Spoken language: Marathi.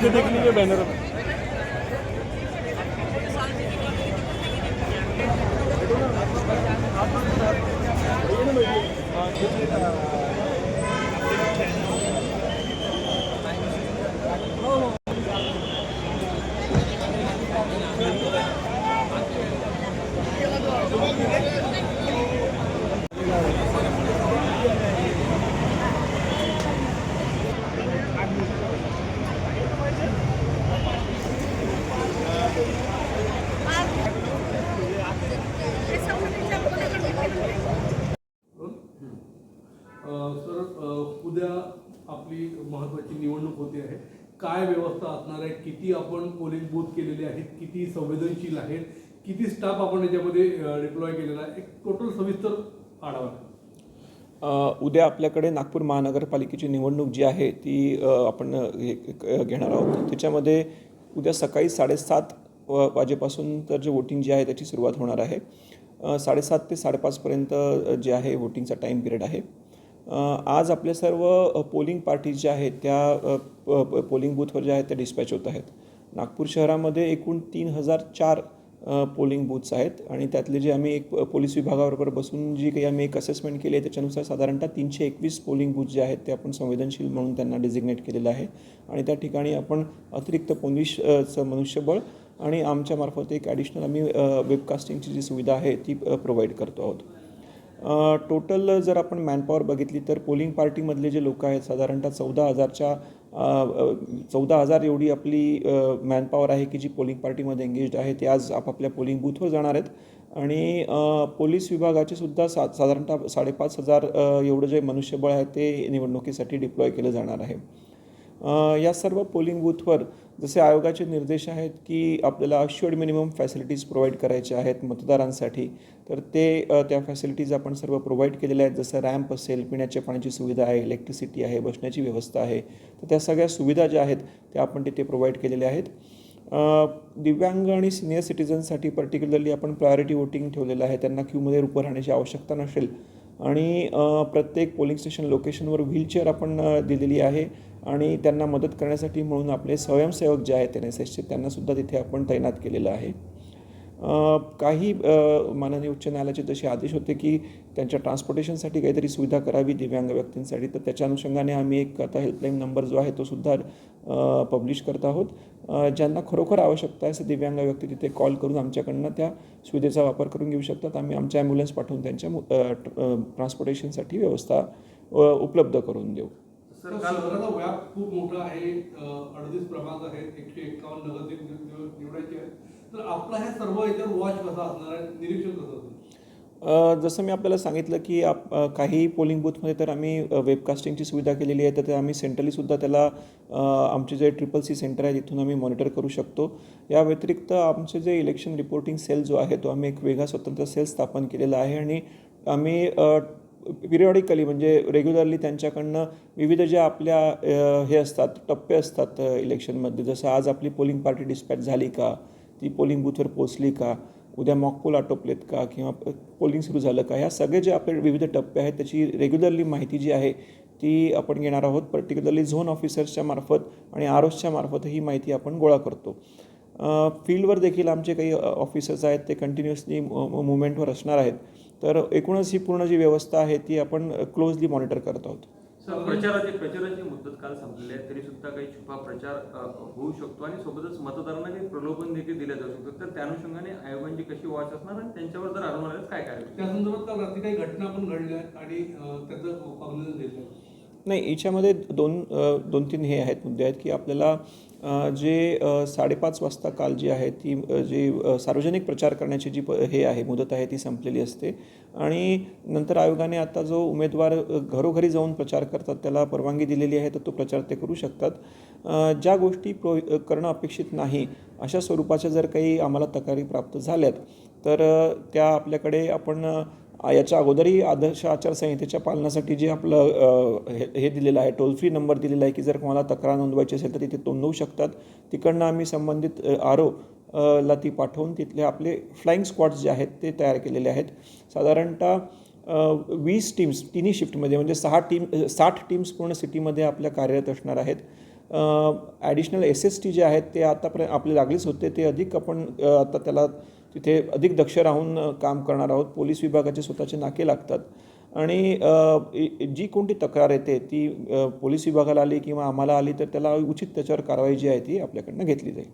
इसके देख लीजिए बैनर में अ, सर उद्या आपली महत्त्वाची निवडणूक होते आहे. काय व्यवस्था असणार आहे? किती आपण पोलिंग बूथ केलेले आहेत? किती संवेदनशील आहेत? किती स्टाफ आपण याच्यामध्ये डिप्लॉय केलेला आहे? एक टोटल सविस्तर आढावा उद्या आपल्याकडे नागपूर महानगरपालिकेची निवडणूक जी आहे ती आपण हे- घेणार आहोत. त्याच्यामध्ये उद्या सकाळी साडेसात वाजेपासून तर जे वोटिंग जी आहे त्याची सुरुवात होणार आहे. साडेसात ते साडेपाचपर्यंत जे आहे वोटिंगचा टाईम पिरियड आहे. आज आपल्या सर्व पोलिंग पार्टीज ज्या आहेत त्या प- प- पोलिंग बूथवर ज्या आहेत त्या डिस्पॅच होत आहेत. नागपूर शहरामध्ये एकूण तीन हजार चार पोलिंग बूथ्स आहेत आणि त्यातले जे आम्ही एक पोलीस विभागाबरोबर बसून जी काही आम्ही एक असेसमेंट केली आहे त्याच्यानुसार साधारणतः तीनशे एकवीस पोलिंग बूथ जे आहेत ते आपण संवेदनशील म्हणून त्यांना डिझिग्नेट केलेलं आहे. आणि त्या ठिकाणी आपण अतिरिक्त पोलीस चं मनुष्यबळ आणि आमच्यामार्फत एक ॲडिशनल आम्ही वेबकास्टिंगची जी सुविधा आहे ती प्रोव्हाइड करतो आहोत. टोटल जर आपण मॅनपॉवर बघितली तर पोलिंग पार्टीमधले जे लोक आहेत साधारणतः चौदा हजारच्या चौदा हजार एवढी आपली मॅनपॉवर आहे की जी पोलिंग पार्टीमध्ये एंगेज्ड आहे ते आज आपापल्या पोलिंग बूथवर जाणार आहेत. आणि पोलीस विभागाचे सुद्धा सा साधारणतः साडेपाच हजार एवढं जे मनुष्यबळ आहे ते निवडणुकीसाठी डिप्लॉय केलं जाणार आहे. या सर्व पोलिंग बूथवर जसे आयोगाचे निर्देश आहेत की आपल्याला अश्युअर्ड मिनिमम फॅसिलिटीज प्रोव्हाइड करायच्या आहेत मतदारांसाठी तर ते त्या फॅसिलिटीज आपण सर्व प्रोव्हाइड केलेल्या आहेत. जसं रॅम्प असेल पिण्याच्या पाण्याची सुविधा आहे इलेक्ट्रिसिटी आहे बसण्याची व्यवस्था आहे. तर त्या सगळ्या सुविधा ज्या आहेत त्या आपण तिथे प्रोव्हाइड केलेल्या आहेत. दिव्यांग आणि सिनियर सिटिझन्ससाठी पर्टिक्युलरली आपण प्रायोरिटी वोटिंग ठेवलेलं आहे. त्यांना क्यूमध्ये उभं राहण्याची आवश्यकता नसेल. आणि प्रत्येक पोलिंग स्टेशन लोकेशनवर व्हीलचेअर आपण दिलेली आहे. आणि त्यांना मदत करण्यासाठी म्हणून आपले स्वयंसेवक जे आहेत एन एस एसचे त्यांनासुद्धा तिथे आपण तैनात केलेलं आहे. काही माननीय उच्च न्यायालयाचे जसे आदेश होते की त्यांच्या ट्रान्सपोर्टेशनसाठी काहीतरी सुविधा करावी दिव्यांग व्यक्तींसाठी. तर त्याच्या अनुषंगाने आम्ही एक आता हेल्पलाईन नंबर जो आहे तो सुद्धा पब्लिश करत आहोत. ज्यांना खरोखर आवश्यकता आहे असं दिव्यांग व्यक्ती तिथे कॉल करून आमच्याकडनं त्या सुविधेचा वापर करून घेऊ शकतात. आम्ही आमच्या ॲम्ब्युलन्स पाठवून त्यांच्या ट्रान्सपोर्टेशनसाठी व्यवस्था उपलब्ध करून देऊ. शहराचा व्याप खूप मोठा आहे अडतीस प्रभाग आहेत एकशे एक्कावन्न नगरसेवक निव- निवडायचे आहेत तर आपला हे सर्व याच्यावर वॉच कसा असणार आहे? निरीक्षण कसं जसं मी आपल्याला सांगितलं की आप काही पोलिंग बूथमध्ये तर आम्ही वेबकास्टिंगची सुविधा केलेली आहे. तर ते आम्ही सेंट्रलीसुद्धा त्याला आमचे जे ट्रिपल सी सेंटर आहे तिथून आम्ही मॉनिटर करू शकतो. या व्यतिरिक्त आमचे जे इलेक्शन रिपोर्टिंग सेल जो आहे तो आम्ही एक वेगळा स्वतंत्र सेल स्थापन केलेला आहे आणि आम्ही पिरियॉडिकली म्हणजे रेग्युलरली त्यांच्याकडनं विविध ज्या आपल्या हे असतात टप्पे असतात इलेक्शनमध्ये जसं आज आपली पोलिंग पार्टी डिस्पॅच झाली का? ती पोलिंग बूथवर पोचली का? उद्या मॉकपोल आटोपलेत का? किंवा पोलिंग सुरू झालं का? ह्या सगळे जे आपले विविध टप्पे आहेत त्याची रेग्युलरली माहिती जी आहे ती आपण घेणार आहोत. पर्टिक्युलरली झोन ऑफिसर्सच्या मार्फत आणि आर ओसच्या मार्फत ही माहिती आपण गोळा करतो. फील्डवर देखील आमचे काही ऑफिसर्स आहेत ते कंटिन्युअसली मुवमेंटवर असणार आहेत. तर एकूणच ही पूर्ण जी व्यवस्था आहे ती आपण क्लोजली मॉनिटर करत आहोत. प्रचाराची प्रचाराची मुदत काल संपलेली आहे तरी सुद्धा काही छुपा प्रचार होऊ शकतो आणि सोबतच मतदारांना काही प्रलोभन देखील दिलं जाऊ शकतं तर त्या अनुषंगाने आयोगांची कशी वॉच असणार आणि त्यांच्यावर जर आढळून आल्यास काय करायचं त्या संदर्भात काल रात्री काही घटना पण घडल्या आणि त्याचं नाही याच्यामध्ये दोन दोन तीन हे आहेत मुद्दे आहेत की आपल्याला जे साडेपाच वाजता काल जी आहे ती जी सार्वजनिक प्रचार करण्याची जी प हे आहे मुदत आहे ती संपलेली असते. आणि नंतर आयोगाने आता जो उमेदवार घरोघरी जाऊन प्रचार करतात त्याला परवानगी दिलेली आहे तर तो प्रचार ते करू शकतात. ज्या गोष्टी प्रो करणं अपेक्षित नाही अशा स्वरूपाच्या जर काही आम्हाला तक्रारी प्राप्त झाल्यात तर त्या आपल्याकडे आपण याच्या अगोदरही आदर्श आचारसंहितेच्या पालनासाठी जे आपलं हे हे दिलेलं आहे टोल फ्री नंबर दिलेला आहे की जर कोणाला तक्रार नोंदवायची असेल तर तिथे नोंदवू शकतात. तिकडनं आम्ही संबंधित आरो ला ती पाठवून तिथले आपले फ्लाईंग स्क्वॉड्स जे आहेत ते तयार केलेले आहेत. साधारणतः वीस टीम्स तिन्ही शिफ्टमध्ये म्हणजे सहा टीम साठ टीम्स पूर्ण सिटीमध्ये आपल्या कार्यरत असणार आहेत. ॲडिशनल एस एस टी जे आहेत ते आतापर्यंत आपले लागलेच होते ते अधिक आपण आता त्याला तिथे अधिक दक्ष राहून काम करणार आहोत. पोलीस विभागाचे स्वतःचे नाके लागतात. आणि जी कोणती तक्रार येते ती पोलीस विभागाला आली किंवा आम्हाला आली तर त्याला उचित त्याच्यावर कारवाई जी आहे ती आपल्याकडनं घेतली जाईल.